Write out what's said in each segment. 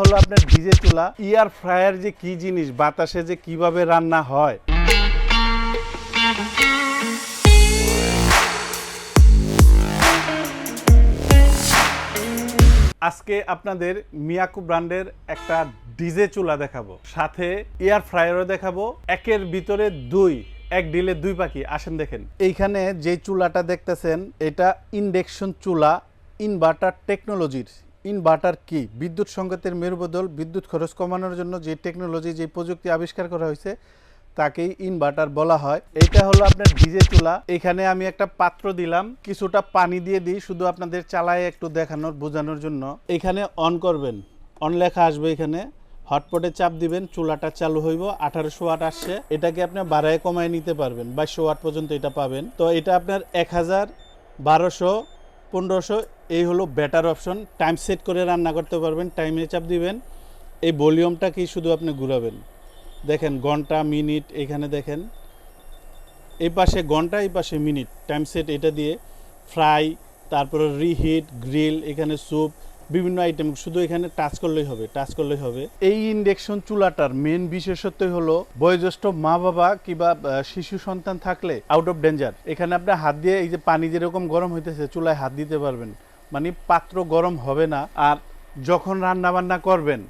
হলো আপনার ডিজে চুলা। ইয়ার ফ্রায়ার যে কি জিনিস, বাতাসে যে কীভাবে রান্না হয়। আজকে আপনাদের মিয়াকু ব্র্যান্ডের একটা ডিজে চুলা দেখাবো। সাথে এয়ার ফ্রায়ারও দেখাবো। একের ভিতরে দুই, এক ডিলে দুই পাখি। আসেন দেখেন। এইখানে যে চুলাটা দেখতেছেন, এটা ইন্ডেকশন চুলা, ইনভার্টার টেকনোলজির। ইনভার্টার কি? বিদ্যুৎ সংকেতের মেরুবদল, বিদ্যুৎ খরচ কমানোর জন্য যে টেকনোলজি যে প্রযুক্তি আবিষ্কার করা হয়েছে, তাকেই ইনভার্টার বলা হয়। এটা হলো আপনার ডিজে চুলা। এখানে আমি একটা পাত্র দিলাম। কিছুটা পানি দিয়ে দিই, শুধু আপনাদের চালায় একটু দেখানোর, বোঝানোর জন্য। এখানে অন করবেন। অন লেখা আসবে এখানে। হটপটে চাপ দিবেন, চুলাটা চালু হইব, আঠারোশো ওয়াট আসছে। এটাকে আপনি বাড়ায় কমায় নিতে পারবেন, বাইশশো ওয়াট পর্যন্ত এটা পাবেন। তো এটা আপনার এক হাজার বারোশো, পনেরোশো এই হলো বেটার অপশন টাইম সেট করে রান্না করতে পারবেন টাইমে চাপ দিবেন। এই ভলিউমটা কি শুধু আপনি ঘুরাবেন। দেখেন ঘণ্টা মিনিট এখানে দেখেন। এই পাশে ঘণ্টা, এই পাশে মিনিট টাইম সেট এটা দিয়ে ফ্রাই তারপরে রিহিট গ্রিল এখানে স্যুপ বিভিন্ন আইটেম শুধু এখানে টাচ করলেই হবে টাচ করলেই হবে। এই ইন্ডেকশন চুলাটার মেন বিশেষত্বই হলো বয়োজ্যেষ্ঠ মা বাবা কিংবা শিশু সন্তান থাকলে আউট অফ ডেঞ্জার এখানে আপনি হাত দিয়ে এই যে পানি যেরকম গরম হইতেছে, চুলায় হাত দিতে পারবেন। মানে পাত্র গরম হবে না, আর যখন রান্না বান্না করবেন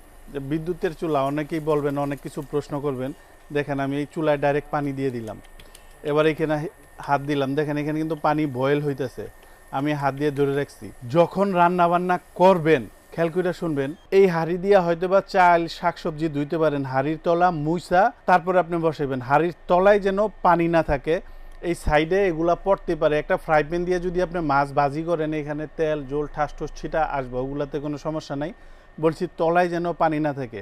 বিদ্যুতের চুলা, অনেকেই বলবেন, অনেক কিছু প্রশ্ন করবেন, দেখেন আমি এই চুলায় ডাইরেক্ট পানি দিয়ে দিলাম। এবার এখানে হাত দিলাম, দেখেন এখানে কিন্তু পানি বয়েল হইতেছে। আমি হাত দিয়ে ধরে রাখছি। যখন রান্না বান্না করবেন, খেয়াল করে শুনবেন, এই হাড়ি দিয়ে হয়তো বা চাল, শাকসবজি ধুইতে পারেন, হাড়ির তলা মুইসা, তারপরে আপনি বসাইবেন। হাড়ির তলায় যেন পানি না থাকে এই সাইডে এগুলা পড়তে পারে। একটা ফ্রাই প্যান দিয়ে যদি আপনি মাছ ভাজি করেন, এখানে তেল জল ঠাস ঠোস ছিটা আসবে, ওগুলাতে কোনো সমস্যা নাই। বলছি তলায় যেন পানি না থাকে।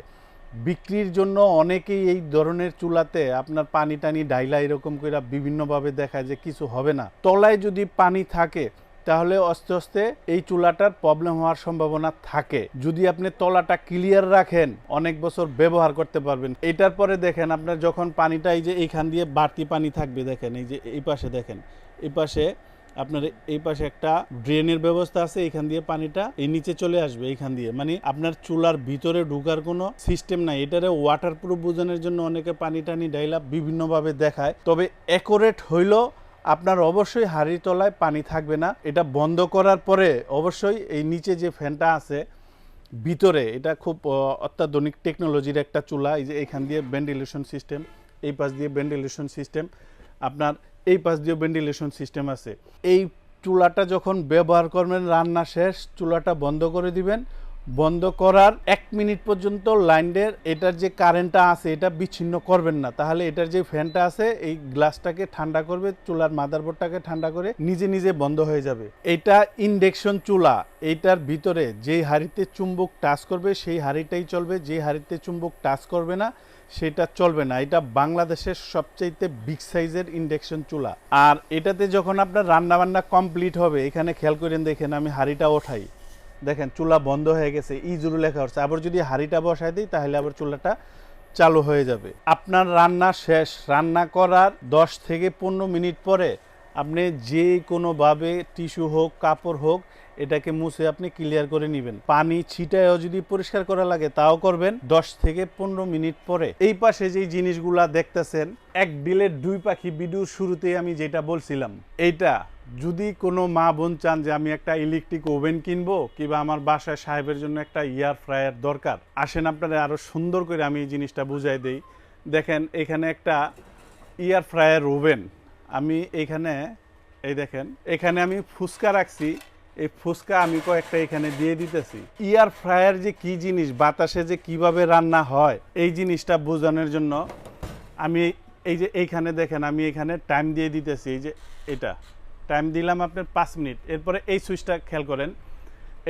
বিক্রির জন্য অনেকেই এই ধরনের চুলাতে আপনার পানি টানি ডাইলা এরকম করে বিভিন্নভাবে দেখায় যে কিছু হবে না। তলায় যদি পানি থাকে তাহলে আস্তে আস্তে এই চুলাটার প্রবলেম হওয়ার সম্ভাবনা থাকে। যদি আপনি তলাটা ক্লিয়ার রাখেন, অনেক বছর ব্যবহার করতে পারবেন। এটার পরে দেখেন আপনার যখন পানিটা এই যে এইখান দিয়ে বাড়তি পানি থাকবে দেখেন, এই যে এই পাশে দেখেন, এই পাশে আপনার এই পাশে একটা ড্রেনের ব্যবস্থা আছে এখান দিয়ে পানিটা এই নিচে চলে আসবে, এইখান দিয়ে। মানে আপনার চুলার ভিতরে ঢুকার কোনো সিস্টেম নাই। এটারে ওয়াটার প্রুফ বোঝানোর জন্য অনেকে পানি টানি ডাইলা বিভিন্নভাবে দেখায়। তবে অ্যাকোরেট হইল আপনার অবশ্যই হাড়ির তলায় পানি থাকবে না। এটা বন্ধ করার পরে অবশ্যই এই নিচে যে ফ্যানটা আছে, ভিতরে এটা খুব অত্যাধুনিক টেকনোলজির একটা চুলা, এই যে এখান দিয়ে ভেন্টিলেশন সিস্টেম, এই পাশ দিয়ে ভেন্টিলেশন সিস্টেম, আপনার এই পাশ দিয়ে ভেন্টিলেশন সিস্টেম আছে। এই চুলাটা যখন ব্যবহার করবেন, রান্না শেষ, চুলাটা বন্ধ করে দিবেন বন্ধ করার এক মিনিট পর্যন্ত লাইনের এটার যে কারেন্টটা আছে, এটা বিচ্ছিন্ন করবেন না। তাহলে এটার যে ফ্যানটা আছে, এই গ্লাসটাকে ঠান্ডা করবে, চুলার মাদারবোর্ডটাকে ঠান্ডা করে নিজে নিজে বন্ধ হয়ে যাবে। এটা ইন্ডেকশন চুলা, এইটার ভিতরে যেই হাঁড়িতে চুম্বক টাচ করবে, সেই হাঁড়িটাই চলবে। যে হাঁড়িতে চুম্বক টাচ করবে না, সেটা চলবে না। এটা বাংলাদেশের সবচাইতে বিগ সাইজের ইন্ডেকশন চুলা। আর এটাতে যখন আপনার রান্না বান্না কমপ্লিট হবে, এখানে খেয়াল করেন দেখেন, আমি হাঁড়িটা ওঠাই। দেখেন, চুলা বন্ধ হয়ে গেছে ইজুরু লেখা হচ্ছে। আবার যদি হাঁড়িটা বসাই দিই, তাহলে আবার চুলাটা চালু হয়ে যাবে। আপনার রান্না শেষ। রান্না করার দশ থেকে পনেরো মিনিট পরে আপনি যে কোনোভাবে টিস্যু হোক, কাপড় হোক, এটাকে মুছে আপনি ক্লিয়ার করে নেবেন। পানি ছিটায়ও যদি পরিষ্কার করা লাগে, তাও করবেন। দশ থেকে পনেরো মিনিট পরে। এই পাশে যে জিনিসগুলা দেখতেছেন, এক ডিলের দুই পাখি ভিডিওর শুরুতেই আমি যেটা বলছিলাম, এইটা যদি কোনো মা বোন চান যে আমি একটা ইলেকট্রিক ওভেন কিনবো, কিংবা আমার বাসায় সাহেবের জন্য একটা ইয়ার ফ্রায়ার দরকার, আসেন আপনারা আরও সুন্দর করে আমি এই জিনিসটা বুঝাই দেই। দেখেন, এখানে একটা ইয়ার ফ্রায়ার ওভেন আমি এখানে এই দেখেন, এখানে আমি ফুচকা রাখছি। এই ফুচকা আমি কয়েকটা এখানে দিয়ে দিতেছি। ইয়ার ফ্রায়ার যে কি জিনিস, বাতাসে যে কীভাবে রান্না হয়, এই জিনিসটা বোঝানোর জন্য আমি এই যে এইখানে দেখেন, আমি এখানে টাইম দিয়ে দিতেছি, এই যে এটা। টাইম দিলাম আপনার পাঁচ মিনিট। এরপরে এই সুইচটা খেয়াল করেন,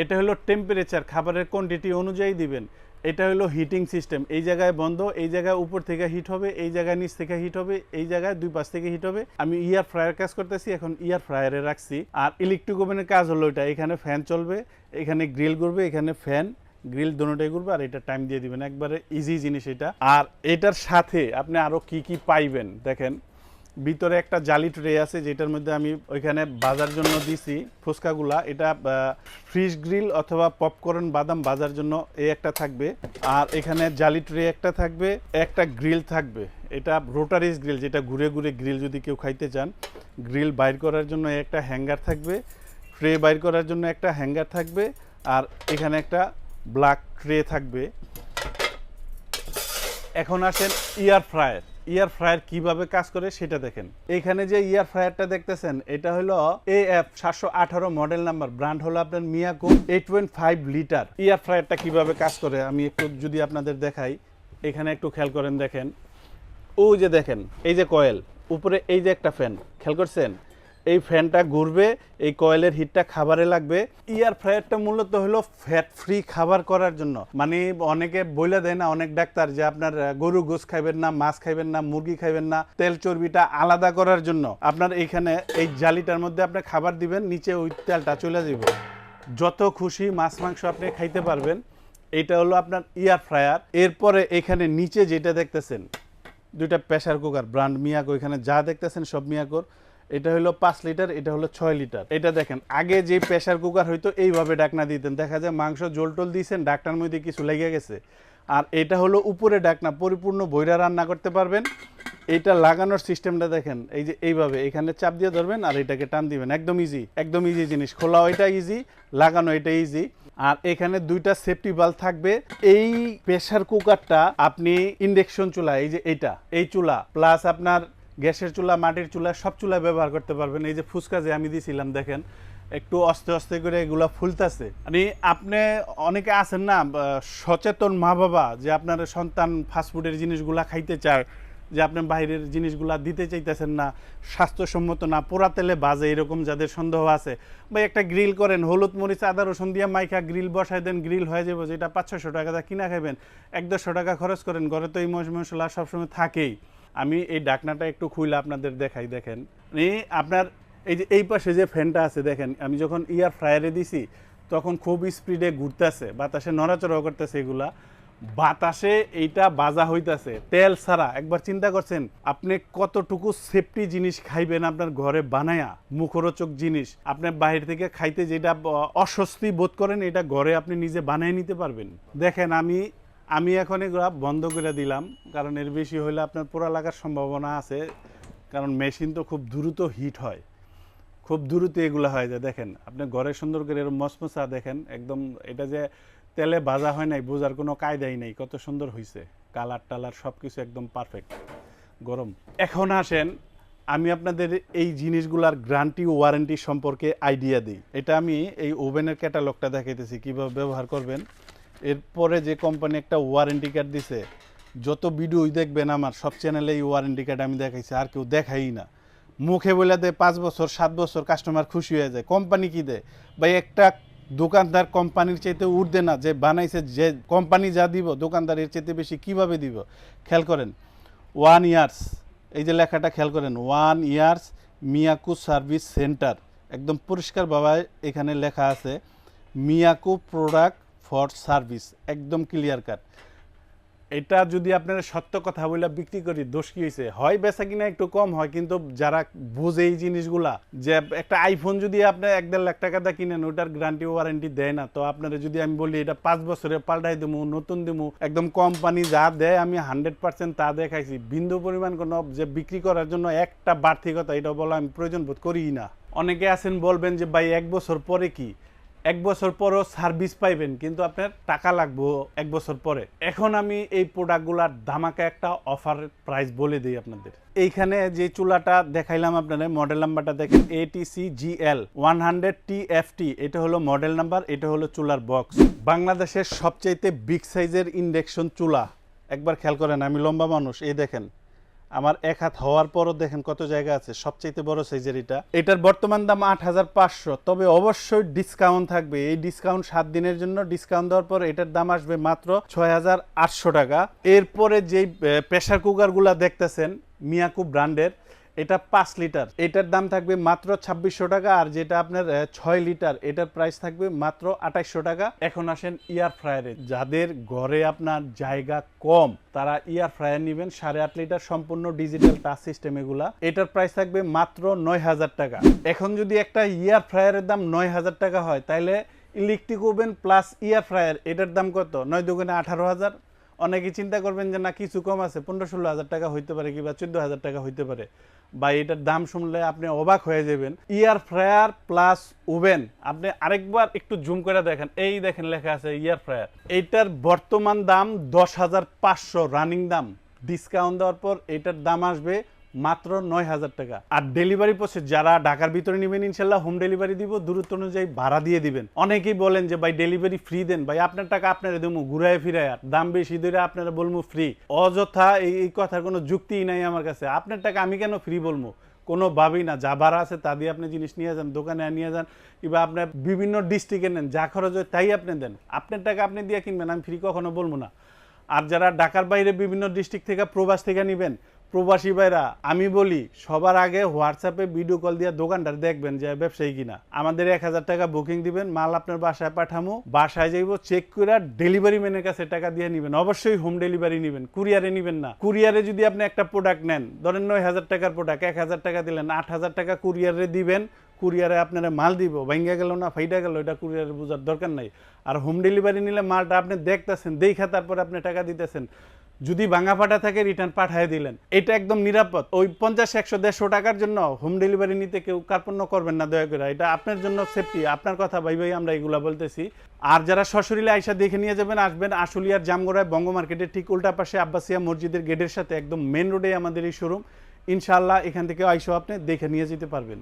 এটা হলো টেম্পারেচার খাবারের কোয়ান্টিটি অনুযায়ী দিবেন। এটা হলো হিটিং সিস্টেম এই জায়গায় বন্ধ, এই জায়গায় উপর থেকে হিট হবে, এই জায়গায় নিচ থেকে হিট হবে, এই জায়গায় দুই পাশ থেকে হিট হবে। আমি ইয়ার ফ্রায়ার কাজ করতেছি, এখন ইয়ার ফ্রায়ারে রাখছি। আর ইলেকট্রিক ওভেনের কাজ হলো এটা, এখানে ফ্যান চলবে, এখানে গ্রিল করবে এখানে ফ্যান গ্রিল দুটোটাই করবে আর এটা টাইম দিয়ে দিবেন। একবারে ইজি জিনিস এটা। আর এটার সাথে আপনি আরও কি কি পাইবেন, দেখেন। ভিতরে একটা জালি ট্রে আছে, যেটার মধ্যে আমি ওইখানে বাজার জন্য দিছি ফুচকাগুলা। এটা ফ্রিজ গ্রিল অথবা পপকর্ন বাদাম বাজার জন্য এই একটা থাকবে। আর এখানে জালি ট্রে একটা থাকবে, একটা গ্রিল থাকবে। এটা রোটারিস গ্রিল, যেটা ঘুরে ঘুরে গ্রিল যদি কেউ খাইতে চান। গ্রিল বাইর করার জন্য একটা হ্যাঙ্গার থাকবে, ট্রে বাইর করার জন্য একটা হ্যাঙ্গার থাকবে, আর এখানে একটা ব্ল্যাক ট্রে থাকবে। এখন আসেন ইয়ার ফ্রায়ার। ইয়ার ফ্রায়ার কীভাবে কাজ করে সেটা দেখেন। এখানে যে ইয়ার ফ্রায়ারটা দেখতেছেন, এটা হলো এ এফ সাতশো আঠারো মডেল নাম্বার। ব্র্যান্ড হলো আপনার Miyako eight point five litre. Air ফ্রায়ারটা কীভাবে কাজ করে, আমি একটু যদি আপনাদের দেখাই। এখানে একটু খেয়াল করেন দেখেন। ও যে দেখেন, এই যে কয়েল, উপরে এই যে একটা ফ্যান, খেয়াল করছেন? এই ফ্যানটা ঘুরবে, এই কয়েলের হিটটা খাবারে লাগবে। ইয়ার ফ্রায়ারটা মূলত হলো ফ্যাট ফ্রি খাবার করার জন্য। মানে অনেকে বলে দেয় না, অনেক ডাক্তার যে আপনার গরু গোস খাইবেন না, মাছ খাইবেন না, মুরগি খাইবেন না, তেল চর্বিটা আলাদা করার জন্য আপনার এইখানে এই জালিটার মধ্যে আপনি খাবার দিবেন, নিচে ওই তেলটা চলে যাবে যত খুশি মাছ, মাংস আপনি খাইতে পারবেন। এটা হলো আপনার ইয়ার ফ্রায়ার। এরপরে এখানে নিচে যেটা দেখতেছেন, দুইটা প্রেসার কুকার, ব্র্যান্ড মিয়াকো, এখানে যা দেখতেছেন সব মিয়াকোর। এটা হলো পাঁচ লিটার, এটা হলো ছয় লিটার। এটা দেখেন, আগে যে প্রেসার কুকার হইতো, এইভাবে ডাকনা দিতেন। দেখা যায় মাংস জোল টোল দিয়েছেন ডাকনার মধ্যে কিছু লেগে গেছে। আর এটা হলো উপরে ডাকনা পরিপূর্ণ বইরা রান্না করতে পারবেন। এইটা লাগানোর সিস্টেমটা দেখেন, এই যে এইভাবে, এখানে চাপ দিয়ে ধরবেন আর এটাকে টান দিবেন। একদম ইজি একদম ইজি জিনিস। খোলা এটা ইজি লাগানো এটা ইজি আর এখানে দুইটা সেফটি বাল্ব থাকবে। এই প্রেসার কুকারটা আপনি ইন্ডেকশন চুলা এই যে এইটা এই চুলা প্লাস আপনার গ্যাসের চুলা, মাটির চুলা, সব চুলা ব্যবহার করতে পারবেন। এই যে ফুচকা যে আমি দিয়েছিলাম দেখেন, একটু আস্তে আস্তে করে এগুলা ফুলতাছে। মানে আপনি অনেকে আছেন না সচেতন মা বাবা যে আপনার সন্তান ফাস্টফুডের জিনিসগুলা খাইতে চায়, যে আপনি বাইরের জিনিসগুলা দিতে চাইতেছেন না, স্বাস্থ্যসম্মত না, পোড়া তেলে বাজে, এরকম যাদের সন্দেহ আছে। বা একটা গ্রিল করেন, হলুদ মরিচ, আদা, রসুন দিয়ে মাইখা গ্রিল বসায় দেন, গ্রিল হয়ে যাবে, যেটা পাঁচ ছশো টাকা কিনা খাবেন এক দেড়শো টাকা খরচ করেন, ঘরে তো এই মশ মশলা সবসময় থাকেই। আমি এই ডাকনাটা একটু খুইলে আপনাদের দেখাই, দেখেন। এই আপনার এই যে, এই পাশে যে ফ্যানটা আছে, দেখেন, আমি যখন ইয়ার ফ্রায়ারে দিছি, তখন খুব স্পিডে ঘুরতেছে, বাতাসে নড়াচড়া করতেছে এগুলা। বাতাসে এইটা বাজা হইতাছে, তেল ছাড়া। একবার চিন্তা করছেন, আপনি কতটুকু সেফটি জিনিস খাইবেন আপনার ঘরে বানায়া, মুখরোচক জিনিস? আপনি বাইরে থেকে খাইতে যেটা অস্বস্তি বোধ করেন, এটা ঘরে আপনি নিজে বানিয়ে নিতে পারবেন। দেখেন, আমি আমি এখন এগুলা বন্ধ করে দিলাম, কারণ এর বেশি হলে আপনার পোড়া লাগার সম্ভাবনা আছে, কারণ মেশিন তো খুব দ্রুত হিট হয়। খুব দ্রুত এগুলো হয়ে যায় দেখেন, আপনি ঘরে সুন্দর করে এরকম মশমশা দেখেন, একদম এটা যে তেলে ভাজা হয় নাই, বোঝার কোনো কায়দাই নেই, কত সুন্দর হয়েছে কালার টালার সব কিছু একদম পারফেক্ট গরম। এখন আসেন, আমি আপনাদের এই জিনিসগুলার গ্যারান্টি ওয়ারেন্টি সম্পর্কে আইডিয়া দিই। এটা আমি এই ওভেনের ক্যাটালগটা দেখাইতেছি, কীভাবে ব্যবহার করবেন। এরপরে যে কোম্পানি একটা ওয়ারেন্টি কার্ড দিছে, যত ভিডিওই দেখবেন আমার, সব চ্যানেলে এই ওয়ারেন্টি কার্ড আমি দেখাইছি, আর কেউ দেখাই না। মুখে বলে দেয় পাঁচ বছর, সাত বছর কাস্টমার খুশি হয়ে যায়। কোম্পানি কি দেয়? বা একটা দোকানদার কোম্পানির চাইতে উঠবে না, যে বানাইছে, যে কোম্পানি যা দিব দোকানদার এর চাইতে বেশি কীভাবে দিব? খেয়াল করেন ওয়ান ইয়ার্স এই যে লেখাটা খেয়াল করেন one years Miyako service centre একদম পরিষ্কার বাবা এখানে লেখা আছে, মিয়াকু প্রোডাক্ট ফর সার্ভিস, একদম ক্লিয়ার কাট এটা যদি আপনারা সত্য কথা বলে বিক্রি করি, দোষ কি হয়েছে হয় বেচা কিনা একটু কম হয়, কিন্তু যারা বোঝে এই জিনিসগুলা, যে একটা আইফোন যদি আপনি এক দেড় লাখ টাকা দিয়ে কিনেন, ওটার গ্যারান্টি ওয়ারেন্টি দেয় না। তো আপনারা যদি আমি বলি, এটা পাঁচ বছরে পাল্টাই দেবো নতুন দেবো একদম কোম্পানি যা দেয়, আমি হান্ড্রেড পার্সেন্ট তা দেখাইছি। বিন্দু পরিমাণ কোনো যে বিক্রি করার জন্য একটা বাড়তি কথা এটা বলা আমি প্রয়োজন বোধ করি না। অনেকে আছেন বলবেন যে, ভাই, এক বছর পরে কি? এক বছর পরও সার্ভিস পাইবেন, কিন্তু আপনার টাকা লাগবো এক বছর পরে। এখন আমি এই প্রোডাক্টগুলার ধামাকা একটা অফার প্রাইস বলে দিই আপনাদের। এইখানে যে চুলাটা দেখাইলাম আপনাদের মডেল নাম্বারটা দেখেন ATC GL one hundred T F T এটা হলো মডেল নাম্বার এটা হলো চুলার বক্স বাংলাদেশের সবচাইতে বিগ সাইজের ইন্ডেকশন চুলা। একবার খেয়াল করেন, আমি লম্বা মানুষ, এই দেখেন। আমার এক হাত হওয়ার পরও দেখেন কত জায়গা আছে, সবচাইতে বড় সাইজের এটা। এটার বর্তমান দাম আট হাজার পাঁচশো। তবে অবশ্যই ডিসকাউন্ট থাকবে। এই ডিসকাউন্ট সাত দিনের জন্য ডিসকাউন্ট দেওয়ার পর এটার দাম আসবে মাত্র ছয় হাজার আটশো টাকা। এরপরে যেই প্রেশার কুকারগুলা দেখতেছেন মিয়াকু ব্র্যান্ডের এটা পাঁচ লিটার। এটার দাম থাকবে মাত্র ছাব্বিশশো টাকা আর যেটা আপনার ছয় লিটার, এটার প্রাইস থাকবে মাত্র আঠাইশশো টাকা। এখন আসেন ইয়ার ফ্রায়ারে যাদের ঘরে আপনার জায়গা কম, তারা ইয়ার ফ্রায়ার নেবেন, সাড়ে আট লিটার সম্পূর্ণ ডিজিটাল টাচ সিস্টেম এগুলা। এটার প্রাইস থাকবে মাত্র নয় হাজার টাকা। এখন যদি একটা ইয়ার ফ্রায়ারের দাম নয় হাজার টাকা হয় তাহলে electric oven plus air fryer এটার দাম কত? নয় দোকানে আঠারো হাজার। অনেকে চিন্তা করবেন যে না, কিছু কম আছে, পনেরো ষোলো হাজার টাকা হইতে পারে কিংবা চোদ্দ হাজার টাকা হইতে পারে। বা এটার দাম শুনলে আপনি অবাক হয়ে যাবেন। Air fryer plus oven. আপনি আরেকবার একটু জুম করে দেখেন। এই দেখেন লেখা আছে ইয়ার ফ্রায়ার। এইটার বর্তমান দাম দশ হাজার পাঁচশো, রানিং দাম। ডিসকাউন্ট দেওয়ার পর এটার দাম আসবে মাত্র নয় হাজার টাকা। আর ডেলিভারি প্রসেস যারা ঢাকার ভিতরে নেবেন, ইনশাল্লাহ হোম ডেলিভারি দিব, দূরত্ব অনুযায়ী ভাড়া দিয়ে দিবেন। অনেকেই বলেন যে, ভাই ডেলিভারি ফ্রি দেন। ভাই, আপনার টাকা আপনারা দেবো, ঘুরায় ফিরায়। আর দাম বেশি ধরে আপনারা বলব ফ্রি অযথা এই এই কথার কোনো যুক্তিই নাই আমার কাছে। আপনার টাকা আমি কেন ফ্রি বলব? কোনোভাবেই না। যা ভাড়া আছে তা দিয়ে আপনি জিনিস নিয়ে যান, দোকানে নিয়ে যান, কিংবা আপনার বিভিন্ন ডিস্ট্রিক্টে নেন, যা খরচ হয় তাই আপনি দেন। আপনার টাকা আপনি দিয়ে কিনবেন, আমি ফ্রি কখনো বলব না। আর যারা ঢাকার বাইরে বিভিন্ন ডিস্ট্রিক্ট থেকে, প্রবাস থেকে নেবেন প্রবাসী ভাইরা, আমি বলি, সবার আগে হোয়াটসঅ্যাপে ভিডিও কল দিয়ে দোকানদার দেখবেন যে ব্যবসায়ী কিনা। আমাদের এক হাজার টাকা বুকিং দিবেন, মাল আপনার বাসায় পাঠামো, বাসায় যাইব চেক করে ডেলিভারি ম্যানের কাছে টাকা দিয়ে নেবেন। অবশ্যই হোম ডেলিভারি নেবেন কুরিয়ারে নেবেন না। কুরিয়ারে যদি আপনি একটা প্রোডাক্ট নেন, ধরেন নয় হাজার টাকার প্রোডাক্ট এক হাজার টাকা দিলেন, আট হাজার টাকা কুরিয়ারে দিবেন কুরিয়ারে আপনারা মাল দিব, ভাঙ্গা গেল না ফাইডা গেল, এটা কুরিয়ারে বোঝার দরকার নাই। আর হোম ডেলিভারি নিলে মালটা আপনি দেখতেছেন, দেখা তারপরে আপনি টাকা দিতেছেন। যদি ভাঙা ফাটা থাকে রিটার্ন পাঠিয়ে দিলেন। এটা একদম নিরাপদ। ওই পঞ্চাশ, একশো, দেড়শো টাকার জন্য হোম ডেলিভারি নিতে কেউ কার্পণ্য করবেন না, দয়া করে। এটা আপনার জন্য সেফটি আপনার কথা ভাই ভাই আমরা এগুলা বলতেছি। আর যারা সশরীরে আইসা দেখে নিয়ে যাবেন, আসবেন আশুলিয়ার জামগড়ায় বঙ্গ মার্কেটের ঠিক উল্টা পাশে আব্বাসিয়া মসজিদের গেটের সাথে একদম মেন রোডে আমাদের এই শোরুম ইনশাল্লাহ এখান থেকে আইসো আপনি, দেখে নিয়ে যেতে পারবেন।